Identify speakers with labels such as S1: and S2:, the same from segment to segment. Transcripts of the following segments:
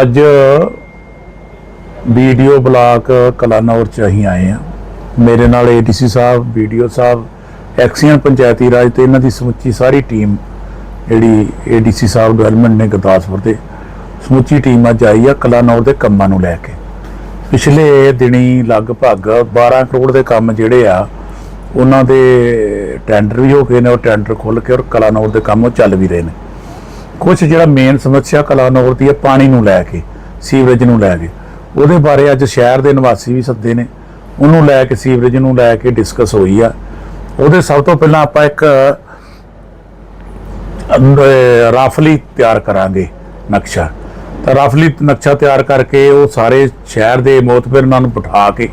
S1: ਅੱਜ video block Kalanaur ਚ ਅਸੀਂ ਆਏ ਆ ਮੇਰੇ ਨਾਲ ਏਡੀਸੀ ਸਾਹਿਬ ਵੀਡੀਓ ਸਾਹਿਬ, ਐਕਸੀਅਨ ਪੰਚਾਇਤੀ ਰਾਜ ਤੇ ਇਹਨਾਂ ਦੀ ਸਮੁੱਚੀ ਸਾਰੀ ਟੀਮ ਜਿਹੜੀ ਏਡੀਸੀ ਸਾਹਿਬ ਡਿਵੈਲਪਮੈਂਟ ਨੇ ਗੁਰਦਾਸਪੁਰ ਦੇ ਸਮੁੱਚੀ ਟੀਮ ਅੱਜ ਆਈ ਆ ਕਲਾਨੌਰ ਦੇ ਕੰਮਾਂ ਨੂੰ ਲੈ ਕੇ। ਪਿਛਲੇ ਦਿਨੀ ਲਗਭਗ 12 ਕਰੋੜ ਦੇ ਕੰਮ ਜਿਹੜੇ ਆ, ਉਹਨਾਂ ਦੇ ਟੈਂਡਰ ਵੀ ਹੋ ਗਏ ਨੇ, ਉਹ ਟੈਂਡਰ ਖੁੱਲ ਕੇ ਔਰ ਕਲਾਨੌਰ ਦੇ ਕੰਮ ਉਹ ਚੱਲ ਵੀ ਰਹੇ ਨੇ। ਕੁਝ ਜਿਹੜਾ ਮੇਨ ਸਮੱਸਿਆ ਕਲਾਨੌਰ ਦੀ ਹੈ, ਪਾਣੀ ਨੂੰ ਲੈ ਕੇ, ਸੀਵਰੇਜ ਨੂੰ ਲੈ ਕੇ। ਉਹਦੇ ਬਾਰੇ ਅੱਜ ਸ਼ਹਿਰ ਦੇ ਨਿਵਾਸੀ ਵੀ ਸੱਦੇ ਨੇ। ਉਹਨੂੰ ਲੈ ਕੇ, ਸੀਵਰੇਜ ਨੂੰ ਲੈ ਕੇ ਡਿਸਕਸ ਹੋਈ ਆ। ਉਹਦੇ ਸਭ ਤੋਂ ਪਹਿਲਾਂ ਆਪਾਂ ਇੱਕ ਰਾਫਲੀ ਤਿਆਰ ਕਰਾਂਗੇ ਨਕਸ਼ਾ। ਤਾਂ ਰਾਫਲੀ ਨਕਸ਼ਾ ਤਿਆਰ ਕਰਕੇ ਉਹ ਸਾਰੇ ਸ਼ਹਿਰ ਦੇ ਮੋਤਬਰ ਨਾਲ ਨੂੰ ਬਿਠਾ ਕੇ,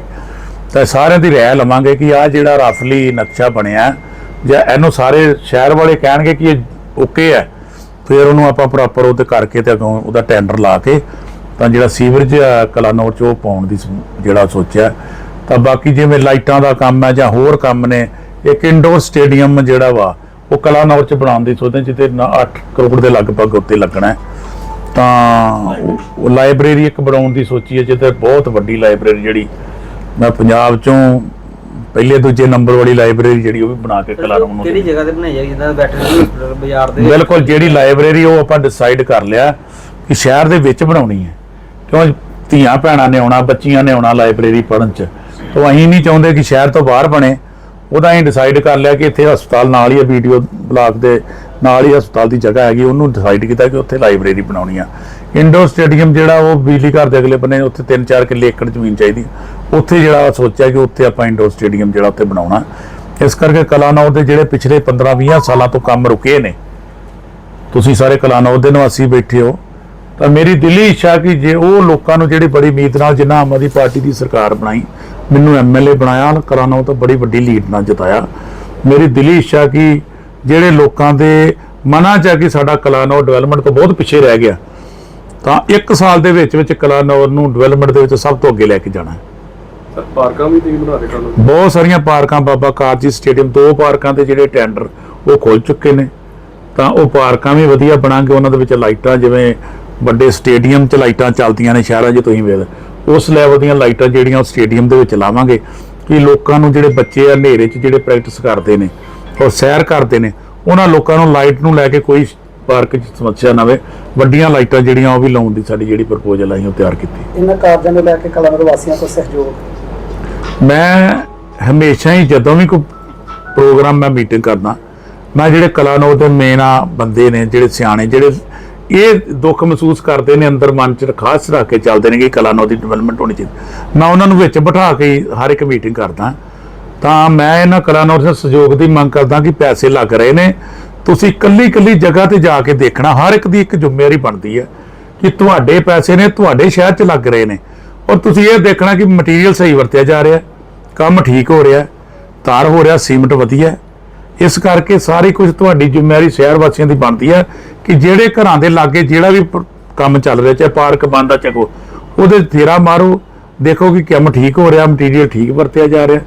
S1: ਤਾਂ ਸਾਰਿਆਂ ਦੀ ਰਾਏ ਲਵਾਂਗੇ ਕਿ ਆ ਜਿਹੜਾ ਰਾਫਲੀ ਨਕਸ਼ਾ ਬਣਿਆ, ਜਾਂ ਇਹਨੂੰ ਸਾਰੇ ਸ਼ਹਿਰ ਵਾਲੇ ਕਹਿਣਗੇ ਕਿ ਇਹ ਓਕੇ ਹੈ। ਫਿਰ ਉਹਨੂੰ ਆਪਾਂ ਪ੍ਰੋਪਰ ਉਹਤੇ ਕਰਕੇ ਤੇ ਅਗੋਂ ਉਹਦਾ ਟੈਂਡਰ ਲਾ ਕੇ ਤਾਂ ਜਿਹੜਾ ਸੀਵਰੇਜ ਆ ਕਲਾਨੌਰ ਚ ਉਹ ਪਾਉਣ ਦੀ ਜਿਹੜਾ ਸੋਚਿਆ। ਤਾਂ ਬਾਕੀ ਜਿਵੇਂ ਲਾਈਟਾਂ ਦਾ ਕੰਮ ਹੈ ਜਾਂ ਹੋਰ ਕੰਮ ਨੇ, ਇੱਕ ਇਨਡੋਰ ਸਟੇਡੀਅਮ ਜਿਹੜਾ ਵਾ, ਉਹ ਕਲਾਨੌਰ ਚ ਬਣਾਉਣ ਦੀ ਸੋਚਦੇ ਜਿੱਤੇ 8 ਕਰੋੜ ਦੇ ਲਗਭਗ ਉੱਤੇ ਲੱਗਣਾ ਤਾਂ ਉਹ ਲਾਇਬ੍ਰੇਰੀ ਇੱਕ ਬਣਾਉਣ ਦੀ ਸੋਚੀ ਹੈ ਜਿੱਤੇ ਬਹੁਤ ਵੱਡੀ ਲਾਇਬ੍ਰੇਰੀ ਜਿਹੜੀ, ਮੈਂ ਪੰਜਾਬ ਚੋਂ ਪਹਿਲੇ ਦੂਜੇ ਨੰਬਰ ਵਾਲੀ ਲਾਇਬ੍ਰੇਰੀ ਜਿਹੜੀ ਉਹ ਵੀ ਬਣਾ ਕੇ ਕਲਾਨੌਰ ਨੂੰ
S2: ਕਿਹੜੀ ਜਗ੍ਹਾ ਤੇ ਬਣਾਈ ਜਾਏਗੀ ਜਿੱਦਾਂ ਵੈਟਰਨਰੀ ਹਸਪੀਟਲ ਬਾਜ਼ਾਰ ਦੇ
S1: ਬਿਲਕੁਲ ਜਿਹੜੀ ਲਾਇਬ੍ਰੇਰੀ ਉਹ ਆਪਾਂ ਡਿਸਾਈਡ ਕਰ ਲਿਆ ਕਿ ਸ਼ਹਿਰ ਦੇ ਵਿੱਚ ਬਣਾਉਣੀ ਹੈ। ਕਿਉਂ? ਧੀਆਂ ਭੈਣਾਂ ਨੇ ਆਉਣਾ ਬੱਚੀਆਂ ਨੇ ਆਉਣਾ ਲਾਇਬ੍ਰੇਰੀ ਪੜ੍ਹਨ ਚ। ਤੋਂ ਅਸੀਂ ਨਹੀਂ ਚਾਹੁੰਦੇ ਕਿ ਸ਼ਹਿਰ ਤੋਂ ਬਾਹਰ ਬਣੇ। ਉਹਦਾ ਅਸੀਂ ਡਿਸਾਈਡ ਕਰ ਲਿਆ ਕਿ ਇੱਥੇ ਹਸਪਤਾਲ ਨਾਲ ਹੀ ਹੈ ਵੀਡੀਓ ਬਲਾਕ ਦੇ ਨਾਲ ਹੀ ਹਸਪਤਾਲ ਦੀ ਜਗ੍ਹਾ ਹੈਗੀ। ਉਹਨੂੰ ਡਿਸਾਈਡ ਕੀਤਾ ਕਿ ਉੱਥੇ ਲਾਇਬ੍ਰੇਰੀ ਬਣਾਉਣੀ ਆ। ਇੰਡੋਰ ਸਟੇਡੀਅਮ ਜਿਹੜਾ ਉਹ ਬਿਜਲੀ ਘਰ ਦੇ ਅਗਲੇ ਬੰਨੇ ਉੱਥੇ 3-4 ਕਿੱਲੇ ਏਕੜ ਜ਼ਮੀਨ ਚਾਹੀਦੀ। ਉੱਥੇ ਜਿਹੜਾ ਸੋਚਿਆ ਕਿ ਉੱਥੇ ਆਪਾਂ ਇੰਡੋਰ ਸਟੇਡੀਅਮ ਜਿਹੜਾ ਉੱਥੇ ਬਣਾਉਣਾ। ਇਸ ਕਰਕੇ ਕਲਾਨੌਰ ਦੇ ਜਿਹੜੇ ਪਿਛਲੇ 15-20 ਸਾਲਾਂ ਤੋਂ ਕੰਮ ਰੁਕੇ ਨੇ। ਤੁਸੀਂ ਸਾਰੇ ਕਲਾਨੌਰ ਦੇ ਨਿਵਾਸੀ ਬੈਠੇ ਹੋ। ਤਾਂ ਮੇਰੀ ਦਿੱਲੀ ਇੱਛਾ ਕਿ ਜੇ ਉਹ ਲੋਕਾਂ ਨੂੰ ਜਿਹੜੀ ਬੜੀ ਉਮੀਦ ਨਾਲ ਜਿਨ੍ਹਾਂ ਆਮ ਆਦਮੀ ਪਾਰਟੀ ਦੀ ਸਰਕਾਰ ਬਣਾਈ, ਮੈਨੂੰ ਐਮਐਲਏ ਬਣਾਇਆ ਕਲਾਨੌਰ ਤੋਂ ਬੜੀ ਵੱਡੀ ਲੀਡ ਨਾਲ ਜਿਤਾਇਆ। ਮੇਰੀ ਦਿੱਲੀ ਇੱਛਾ ਕਿ ਜਿਹੜੇ ਲੋਕਾਂ ਦੇ ਮਨਾਂ 'ਚ ਆ ਕਿ ਸਾਡਾ ਕਲਾਨੌਰ ਡਿਵੈਲਪਮੈਂਟ ਤੋਂ ਬਹੁਤ ਪਿੱਛੇ ਰਹਿ ਗਿਆ। ਤਾਂ ਇੱਕ ਸਾਲ ਦੇ ਵਿੱਚ ਵਿੱਚ ਕਲਾਨੌਰ ਨੂੰ ਡਿਵੈਲਪਮੈਂਟ ਦੇ ਵਿੱਚ ਸਭ ਤੋਂ ਅੱਗੇ ਲੈ ਕੇ ਜਾਣਾ ਹੈ।
S3: ਸਰ ਪਾਰਕਾਂ ਵੀ ਤੁਸੀਂ ਬਣਾ ਰਹੇ ਤੁਹਾਨੂੰ
S1: ਬਹੁਤ ਸਾਰੀਆਂ ਪਾਰਕਾਂ ਬਾਬਾ ਕਾਰਜੀ ਸਟੇਡੀਅਮ ਦੋ ਪਾਰਕਾਂ ਦੇ ਜਿਹੜੇ ਟੈਂਡਰ ਉਹ ਖੁੱਲ ਚੁੱਕੇ ਨੇ। ਤਾਂ ਉਹ ਪਾਰਕਾਂ ਵੀ ਵਧੀਆ ਬਣਾਂਗੇ ਉਹਨਾਂ ਦੇ ਵਿੱਚ ਲਾਈਟਾਂ ਜਿਵੇਂ ਵੱਡੇ ਸਟੇਡੀਅਮ 'ਚ ਲਾਈਟਾਂ ਚੱਲਦੀਆਂ ਨੇ ਸ਼ਹਿਰਾਂ 'ਚ ਤੁਸੀਂ ਵੇਖ ਉਸ ਲੈਵਲ ਦੀਆਂ ਲਾਈਟਾਂ ਜਿਹੜੀਆਂ ਉਹ ਸਟੇਡੀਅਮ ਦੇ ਵਿੱਚ ਲਾਵਾਂਗੇ ਕਿ ਲੋਕਾਂ ਨੂੰ ਜਿਹੜੇ ਬੱਚੇ ਆ ਹਨੇਰੇ 'ਚ ਜਿਹੜੇ ਪ੍ਰੈਕਟਿਸ ਕਰਦੇ ਨੇ ਔਰ ਸੈਰ ਕਰਦੇ ਨੇ ਉਹਨਾਂ ਲੋਕਾਂ ਨੂੰ ਲਾਈਟ ਨੂੰ ਲੈ ਕੇ ਕੋਈ ਪਾਰਕ 'ਚ ਸਮੱਸਿਆ ਨਾ ਆਵੇ। ਵੱਡੀਆਂ ਲਾਈਟਾਂ ਜਿਹੜੀਆਂ ਉਹ ਵੀ ਲਾਉਣ ਦੀ ਸਾਡੀ ਜਿਹੜੀ ਪ੍ਰਪੋਜ਼ਲ ਆਈ ਉਹ ਤਿਆਰ ਕੀਤੀ।
S4: ਇਹਨਾਂ ਕਾਰਜਾਂ ਨੂੰ ਲੈ ਕੇ ਕਲਾਨੌਰ ਵਾਸੀਆਂ ਤੋਂ ਸਹਿਯੋਗ?
S1: ਮੈਂ ਹਮੇਸ਼ਾ ਹੀ ਜਦੋਂ ਵੀ ਕੋਈ ਪ੍ਰੋਗਰਾਮ ਮੈਂ ਮੀਟਿੰਗ ਕਰਦਾ ਮੈਂ ਜਿਹੜੇ ਕਲਾਨੌਰ ਦੇ ਮੇਨ ਆ ਬੰਦੇ ਨੇ ਜਿਹੜੇ ਸਿਆਣੇ ਜਿਹੜੇ ਇਹ ਦੁੱਖ ਮਹਿਸੂਸ ਕਰਦੇ ਨੇ ਅੰਦਰ ਮਨ ਚ ਖਾਸ ਰੱਖ ਕੇ ਚੱਲਦੇ ਨੇ ਕਿ ਕਲਾਨੌਰ ਦੀ ਡਿਵੈਲਪਮੈਂਟ ਹੋਣੀ ਚਾਹੀਦੀ। ਮੈਂ ਉਹਨਾਂ ਨੂੰ ਵਿੱਚ ਬਿਠਾ ਕੇ ਹਰ ਇੱਕ ਮੀਟਿੰਗ ਕਰਦਾ। ਤਾਂ ਮੈਂ ਇਹਨਾਂ ਕਲਾਨੌਰ ਦੇ ਸਹਿਯੋਗ ਦੀ ਮੰਗ ਕਰਦਾ ਕਿ ਪੈਸੇ ਲੱਗ ਰਹੇ ਨੇ। ਤੁਸੀਂ ਇਕੱਲੀ ਇਕੱਲੀ ਜਗ੍ਹਾ ਤੇ ਜਾ ਕੇ ਦੇਖਣਾ, ਹਰ ਇੱਕ ਦੀ ਇੱਕ ਜ਼ਿੰਮੇਵਾਰੀ ਬਣਦੀ ਹੈ ਕਿ ਤੁਹਾਡੇ ਪੈਸੇ ਨੇ ਤੁਹਾਡੇ ਸ਼ਹਿਰ 'ਚ ਲੱਗ ਰਹੇ ਨੇ। ਔਰ ਤੁਸੀਂ ਇਹ ਦੇਖਣਾ ਕਿ ਮਟੀਰੀਅਲ ਸਹੀ ਵਰਤਿਆ ਜਾ ਰਿਹਾ ਕੰਮ ਠੀਕ ਹੋ ਰਿਹਾ ਤਾਰ ਹੋ ਰਿਹਾ, ਸੀਮਟ ਵਧੀਆ ਇਸ ਕਰਕੇ ਸਾਰੀ ਕੁਝ ਤੁਹਾਡੀ ਜ਼ਿੰਮੇਵਾਰੀ ਸ਼ਹਿਰ ਵਾਸੀਆਂ ਦੀ ਬਣਦੀ ਹੈ ਕਿ ਜਿਹੜੇ ਘਰਾਂ ਦੇ ਲਾਗੇ ਜਿਹੜਾ ਵੀ ਕੰਮ ਚੱਲ ਰਿਹਾ, ਚਾਹੇ ਪਾਰਕ ਬੰਦਾ ਚੱਕੋ ਉਹਦੇ ਤੇਰਾ ਮਾਰੋ। ਦੇਖੋ ਕਿ ਕੰਮ ਠੀਕ ਹੋ ਰਿਹਾ ਮਟੀਰੀਅਲ ਠੀਕ ਵਰਤਿਆ ਜਾ ਰਿਹਾ।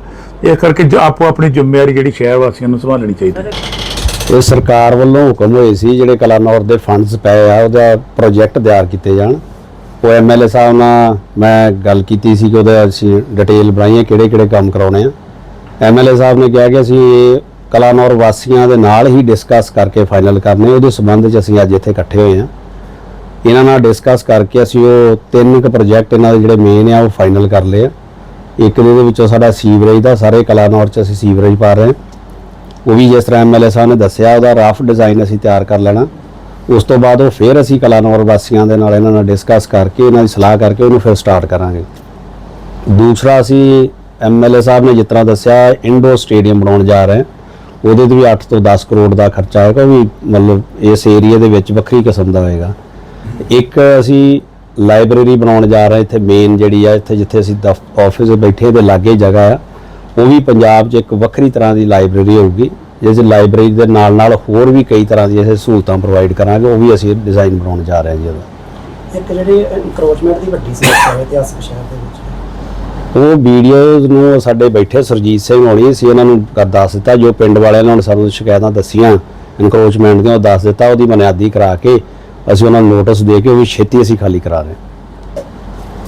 S1: ਇਸ ਕਰਕੇ ਜ- ਆਪੋ ਆਪਣੀ ਜ਼ਿੰਮੇਵਾਰੀ ਜਿਹੜੀ ਸ਼ਹਿਰ ਵਾਸੀਆਂ ਨੂੰ ਸੰਭਾਲਣੀ ਚਾਹੀਦੀ ਹੈ।
S5: ਇਹ ਸਰਕਾਰ ਵੱਲੋਂ ਹੁਕਮ ਹੋਏ ਸੀ ਜਿਹੜੇ ਕਲਾਨੌਰ ਦੇ ਫੰਡਸ ਪਏ ਆ, ਉਹਦਾ ਪ੍ਰੋਜੈਕਟ ਤਿਆਰ ਕੀਤੇ ਜਾਣ। ਉਹ ਐਮਐਲਏ ਸਾਹਿਬ ਨਾਲ ਮੈਂ ਗੱਲ ਕੀਤੀ ਸੀ ਕਿ ਉਹਦਾ ਅਸੀਂ ਡਿਟੇਲ ਬਣਾਈਏ ਕਿਹੜੇ ਕਿਹੜੇ ਕੰਮ ਕਰਾਉਣੇ ਆ। ਐਮਐਲਏ ਸਾਹਿਬ ਨੇ ਕਿਹਾ ਕਿ ਅਸੀਂ ਕਲਾਨੌਰ ਵਾਸੀਆਂ ਦੇ ਨਾਲ ਹੀ ਡਿਸਕਸ ਕਰਕੇ ਫਾਈਨਲ ਕਰਨੇ, ਉਹਦੇ ਸੰਬੰਧ 'ਚ ਅਸੀਂ ਅੱਜ ਇੱਥੇ ਇਕੱਠੇ ਹੋਏ ਆ। ਇਹਨਾਂ ਨਾਲ ਡਿਸਕਸ ਕਰਕੇ ਅਸੀਂ ਉਹ ਤਿੰਨ ਕੁ ਪ੍ਰੋਜੈਕਟ ਇਹਨਾਂ ਦੇ ਜਿਹੜੇ ਮੇਨ ਆ, ਉਹ ਫਾਈਨਲ ਕਰ ਲਏ ਆ। ਇੱਕ ਦੇ ਵਿੱਚੋਂ ਸਾਡਾ ਸੀਵਰੇਜ ਦਾ, ਸਾਰੇ ਕਲਾਨੌਰ 'ਚ ਅਸੀਂ ਸੀਵਰੇਜ ਪਾ ਰਹੇ ਹਾਂ ਉਹ ਵੀ ਜਿਸ ਤਰ੍ਹਾਂ ਐਮਐਲਏ ਸਾਹਿਬ ਨੇ ਦੱਸਿਆ, ਉਹਦਾ ਰਫ ਡਿਜ਼ਾਈਨ ਅਸੀਂ ਤਿਆਰ ਕਰ ਲੈਣਾ। ਉਸ ਤੋਂ ਬਾਅਦ ਉਹ ਫਿਰ ਅਸੀਂ ਕਲਾਨੌਰ ਵਾਸੀਆਂ ਦੇ ਨਾਲ ਇਹਨਾਂ ਨਾਲ ਡਿਸਕਸ ਕਰਕੇ, ਇਹਨਾਂ ਦੀ ਸਲਾਹ ਕਰਕੇ ਉਹਨੂੰ ਫਿਰ ਸਟਾਰਟ ਕਰਾਂਗੇ। ਦੂਸਰਾ ਅਸੀਂ ਐਮਐਲਏ ਸਾਹਿਬ ਨੇ ਜਿਸ ਤਰ੍ਹਾਂ ਦੱਸਿਆ ਇੰਡੋਰ ਸਟੇਡੀਅਮ ਬਣਾਉਣ ਜਾ ਰਹੇ ਹਾਂ। ਉਹਦੇ ਤੇ ਵੀ 8 ਤੋਂ 10 ਕਰੋੜ ਦਾ ਖਰਚਾ ਆਏਗਾ ਉਹ ਵੀ ਮਤਲਬ ਇਸ ਏਰੀਆ ਦੇ ਵਿੱਚ ਵੱਖਰੀ ਕਿਸਮ ਦਾ ਹੋਏਗਾ। ਇੱਕ ਅਸੀਂ ਲਾਇਬ੍ਰੇਰੀ ਬਣਾਉਣ ਜਾ ਰਹੇ ਇੱਥੇ ਮੇਨ ਜਿਹੜੀ ਆ, ਇੱਥੇ ਜਿੱਥੇ ਅਸੀਂ ਆਫਿਸ ਬੈਠੇ ਦੇ ਲਾਗੇ ਜਗ੍ਹਾ ਆ। ਉਹ ਵੀ ਪੰਜਾਬ 'ਚ ਇੱਕ ਵੱਖਰੀ ਤਰ੍ਹਾਂ ਦੀ ਲਾਇਬ੍ਰੇਰੀ ਹੋਊਗੀ ਜਿਸ ਲਾਇਬ੍ਰੇਰੀ ਦੇ ਨਾਲ ਨਾਲ ਹੋਰ ਵੀ ਕਈ ਤਰ੍ਹਾਂ ਦੀਆਂ ਅਸੀਂ ਸਹੂਲਤਾਂ ਪ੍ਰੋਵਾਈਡ ਕਰਾਂਗੇ ਉਹ ਵੀ ਅਸੀਂ ਡਿਜ਼ਾਈਨ ਬਣਾਉਣ ਜਾ ਰਹੇ ਹਾਂ ਜੀ ਉਹਦਾ।
S4: ਇੱਕ ਜਿਹੜੀ ਇਨਕਰੋਚਮੈਂਟ ਦੀ ਵੱਡੀ ਸਮੱਸਿਆ ਹੈ ਇਤਿਹਾਸਕ ਸ਼ਹਿਰ ਦੇ ਵਿੱਚ।
S5: ਉਹ ਵੀਡੀਓਜ਼ ਨੂੰ ਸਾਡੇ ਬੈਠੇ ਸਰਜੀਤ ਸਿੰਘ ਹੋਣੀ ਸੀ ਇਹਨਾਂ ਨੂੰ ਕਰ ਦੱਸ ਦਿੱਤਾ ਜੋ ਪਿੰਡ ਵਾਲਿਆਂ ਨੇ ਸਾਨੂੰ ਸ਼ਿਕਾਇਤਾਂ ਦੱਸੀਆਂ ਇਨਕਰੋਚਮੈਂਟ ਦੀਆਂ ਉਹ ਦੱਸ ਦਿੱਤਾ ਉਹਦੀ ਬੁਨਿਆਦੀ ਕਰਾ ਕੇ ਅਸੀਂ ਉਹਨਾਂ ਨੂੰ ਨੋਟਿਸ ਦੇ ਕੇ ਉਹ ਵੀ ਛੇਤੀ ਅਸੀਂ ਖਾਲੀ ਕਰਾ ਰਹੇ ਹਾਂ।